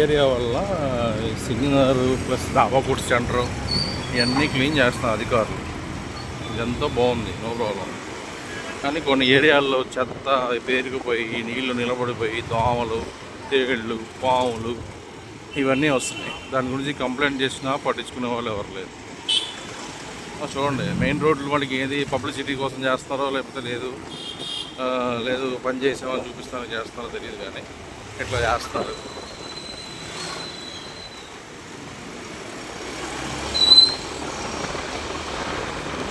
Area వల్ల సిగ్నర్ plus dhaba food centre ఇవన్నీ క్లీన్ చేస్తున్నారు అధికారులు. ఇదంతా బాగుంది నో ప్రాబ్లం కానీ కొన్ని ఏరియాల్లో చెత్త పేరుకుపోయి నీళ్ళు నిలబడిపోయి దోమలు తేళ్ళు పాములు ఇవన్నీ వస్తున్నాయి. దాని గురించి కంప్లైంట్ చేసినా పట్టించుకునే వాళ్ళు ఎవరు లేదు చూడండి మెయిన్ రోడ్లు మనకి ఏది పబ్లిసిటీ కోసం చేస్తారో లేకపోతే లేదు లేదు పని చేసామని చూపిస్తానో చేస్తారో తెలియదు కానీ ఇట్లా చేస్తారు?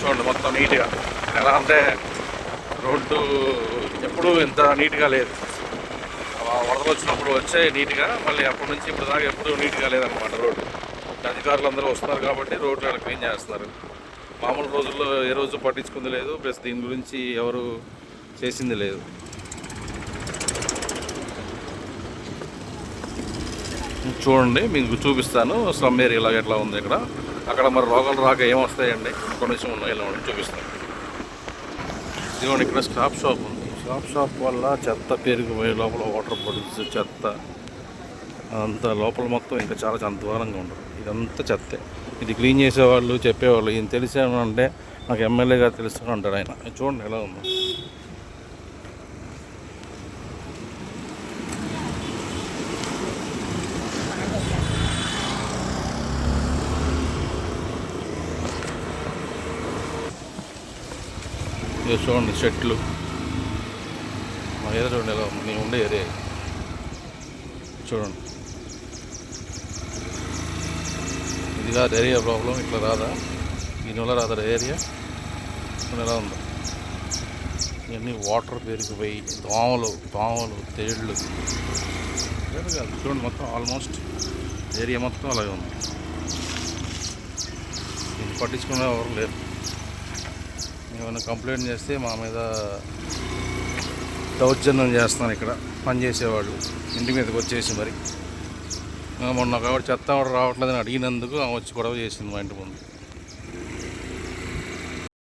చూడండి మొత్తం నీట్గా. ఎలా అంటే రోడ్డు ఎప్పుడూ ఇంత నీట్గా లేదు. వరదలు వచ్చినప్పుడు వచ్చే నీట్గా మళ్ళీ అప్పటి నుంచి ఇప్పుడు దాకా ఎప్పుడూ నీట్గా లేదనమాట రోడ్డు. అధికారులు అందరూ వస్తున్నారు కాబట్టి రోడ్లు అక్కడ క్లీన్ చేస్తున్నారు. మామూలు రోజుల్లో ఏ రోజు పట్టించుకుంది లేదు ప్లస్ దీని గురించి ఎవరు చేసింది లేదు. చూడండి మీకు చూపిస్తాను స్లమ్ ఏరియా ఎట్లా ఉంది ఇక్కడ. అక్కడ మరి రోగాలు రాక ఏమొస్తాయండి? కొంచెం ఉన్నాయి ఇలా చూపిస్తాను. ఇదిగోండి ఇక్కడ స్టాప్ షాప్ ఉంది. షాప్ షాప్ వల్ల చెత్త పెరిగిపోయి లోపల వాటర్ బాటిల్స్ చెత్త అంత లోపల మొత్తం ఇంకా చాలా చాలా దూరంగా ఉండదు. ఇదంతా చెత్తే. ఇది క్లీన్ చేసేవాళ్ళు చెప్పేవాళ్ళు. ఈయన తెలిసామంటే నాకు ఎమ్మెల్యే గారు తెలుసు అంటాడు ఆయన. చూడండి ఎలా ఉందో. ఇది చూడండి చెట్లు. మా ఏదో చూడండి ఎలా ఉంది. నేను ఉండే ఏరియా చూడండి. ఇది కాదు ఏరియా ప్రాబ్లం ఇట్లా రాదా? దీనివల్ల రాదా ఏరియా? ఎలా ఉంది. ఇవన్నీ వాటర్ పెరిగిపోయి దోమలు దోమలు తేళ్ళు లేదు కాదు. చూడండి మొత్తం ఆల్మోస్ట్ ఏరియా మొత్తం అలాగే ఉంది. దీన్ని పట్టించుకునే ఎవరు లేరు. ఏమైనా కంప్లైంట్ చేస్తే మా మీద దౌర్జన్యం చేస్తాను ఇక్కడ. పనిచేసేవాళ్ళు ఇంటి మీదకి వచ్చేసి మరి. మొన్న కాబట్టి చెత్త ఆవిడ రావట్లేదని అడిగినందుకు ఆమె వచ్చి గొడవ చేసింది మా ఇంటి ముందు.